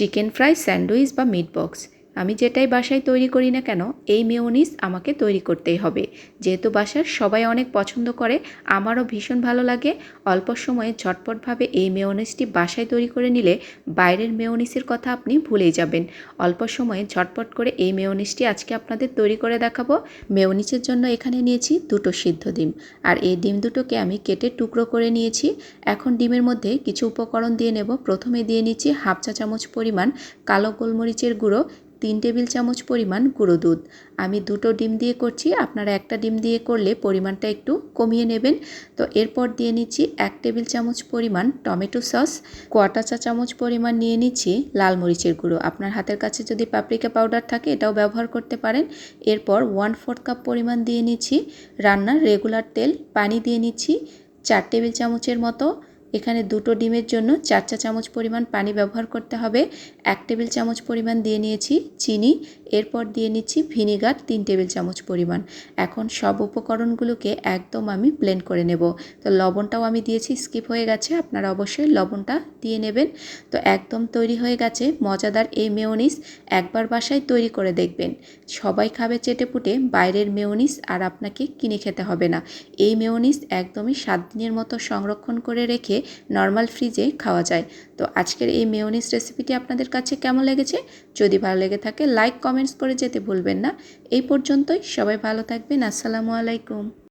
Chicken fry sandwich বা meat box. আমি যেটাই বাসায় তৈরি করি না কেন, এই মেয়োনিজ আমাকে তৈরি করতেই হবে। যেহেতু বাসার সবাই অনেক পছন্দ করে, আমারও ভীষণ ভালো লাগে। অল্প সময়ে ঝটপটভাবে এই মেয়োনিজটি বাসায় তৈরি করে নিলে বাইরের মেয়োনিজের কথা আপনি ভুলেই যাবেন। অল্প সময়ে ঝটপট করে এই মেয়োনিজটি আজকে আপনাদের তৈরি করে দেখাবো। মেয়োনিজের জন্য এখানে নিয়েছি দুটো সিদ্ধ ডিম। আর এই ডিম দুটোকে আমি কেটে টুকরো করে নিয়েছি। এখন ডিমের মধ্যে কিছু উপকরণ দিয়ে নেব। প্রথমে দিয়ে নিচ্ছি হাফ চা চামচ পরিমাণ কালো গোলমরিচের গুঁড়ো তিন টেবিল চামচ পরিমাণ গুঁড়ো দুধ। আমি দুটো ডিম দিয়ে করছি, আপনারা একটা ডিম দিয়ে করলে পরিমাণটা একটু কমিয়ে নেবেন। তো এরপর দিয়ে নিচ্ছি এক টেবিল চামচ পরিমাণ টমেটো সস, কোয়াটা চা চামচ পরিমাণ নিয়ে নিচ্ছি লাল মরিচের গুঁড়ো। আপনার হাতের কাছে যদি পাপরিকা পাউডার থাকে, এটাও ব্যবহার করতে পারেন। এরপর ওয়ান ফোর্থ কাপ পরিমাণ দিয়ে নিচ্ছি রান্নার রেগুলার তেল। পানি দিয়ে নিচ্ছি চার টেবিল চামচের মতো এখানে দুটো ডিমের জন্য চার চা চামচ পরিমাণ পানি ব্যবহার করতে হবে। এক টেবিল চামচ পরিমাণ দিয়ে নিয়েছি চিনি, এরপর দিয়ে নিচ্ছি ভিনিগার তিন টেবিল চামচ পরিমাণ। এখন সব উপকরণগুলোকে একদম আমি ব্লেন্ড করে নেব। তো লবণটাও আমি দিয়েছি, স্কিপ হয়ে গেছে, আপনারা অবশ্যই লবণটা দিয়ে নেবেন। তো একদম তৈরি হয়ে গেছে, মজাদার এই মেয়োনিস একবার বাসায় তৈরি করে দেখবেন। সবাই খাবে চেটে পুটে বাইরের মেয়োনিস আর আপনাকে কিনে খেতে হবে না। এই মেয়োনিস একদমই সাত দিনের মতো সংরক্ষণ করে রেখে নর্মাল ফ্রিজে খাওয়া যায়। তো আজকের এই মেয়োনিস রেসিপিটি আপনাদের কাছে কেমন লেগেছে? যদি ভালো লেগে থাকে, লাইক, কমেন্টস করে যেতে ভুলবেন না। এই পর্যন্তই। সবাই ভালো থাকবেন। আসসালামু আলাইকুম।